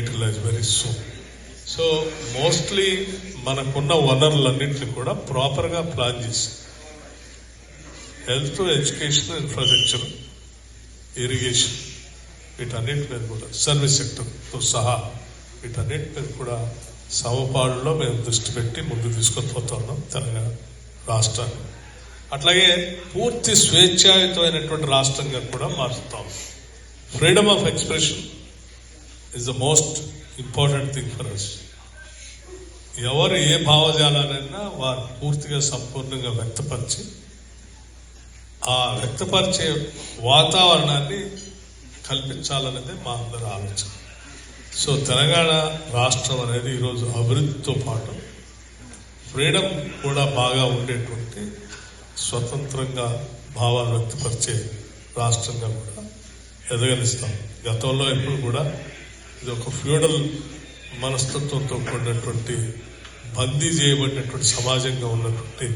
Utilise very soon so mostly మనకున్న వనరులన్నింటినీ కూడా ప్రాపర్గా ప్లాన్ చేసి హెల్త్ ఎడ్యుకేషన్ ఇన్ఫ్రాస్ట్రక్చర్ ఇరిగేషన్ వీటన్నిటి మీద కూడా సర్వీస్ సెక్టర్తో సహా వీటన్నిటి మీద కూడా సమపాడులో మేము దృష్టి పెట్టి ముందు తీసుకొని పోతున్నాం తెలంగాణ రాష్ట్రాన్ని. అట్లాగే పూర్తి స్వేచ్ఛాయుతమైనటువంటి రాష్ట్రంగా కూడా మారుస్తాం. Freedom of expression is the most important thing for us ఎవరు ఏ భావజాలనైనా వారు పూర్తిగా సంపూర్ణంగా వ్యక్తపరిచి ఆ వ్యక్తపరిచే వాతావరణాన్ని కల్పించాలనేది మా అందరి ఆలోచన. సో తెలంగాణ రాష్ట్రం అనేది ఈరోజు అభివృద్ధితో పాటు ఫ్రీడమ్ కూడా బాగా ఉండేటువంటి స్వతంత్రంగా భావాలు వ్యక్తపరిచే రాష్ట్రంగా కూడా ఎదగలిస్తాం గతంలో ఎప్పుడు కూడా ఇది ఒక ఫ్యూడల్ మనస్తత్వంతో కూడినటువంటి బందీ చేయబడినటువంటి సమాజంగా ఉన్నటువంటి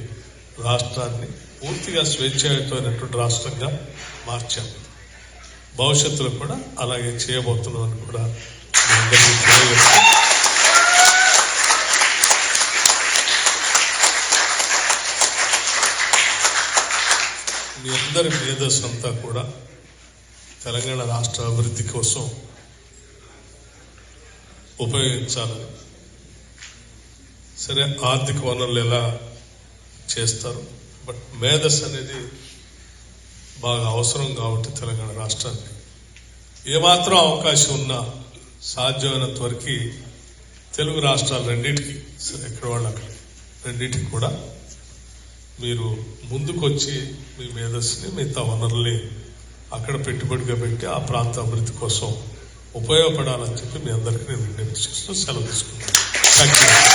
రాష్ట్రాన్ని పూర్తిగా స్వేచ్ఛాయుతమైనటువంటి రాష్ట్రంగా మార్చాం. భవిష్యత్తులో కూడా అలాగే చేయబోతున్నామని కూడా మీ మీ అందరి మేధస్సు అంతా కూడా తెలంగాణ రాష్ట్ర అభివృద్ధి కోసం ఉపయోగించాలని. సరే ఆర్థిక వనరులు ఎలా చేస్తారు? బట్ మేధస్ అనేది బాగా అవసరం కాబట్టి తెలంగాణ రాష్ట్రానికి. ఏమాత్రం అవకాశం ఉన్నా సాధ్యమైనంత వరకు తెలుగు రాష్ట్రాలు రెండింటికి సరే ఎక్కడ వాళ్ళు అక్కడ రెండింటికి కూడా మీరు ముందుకొచ్చి మీ మేధస్సుని మిగతా వనరుల్ని అక్కడ పెట్టుబడిగా పెట్టి ఆ ప్రాంత అభివృద్ధి కోసం ఉపయోగపడాలని చెప్పి మీ అందరికీ నేను విజ్ఞప్తి చేస్తూ సెలవు తీసుకుంటాను థ్యాంక్ యూ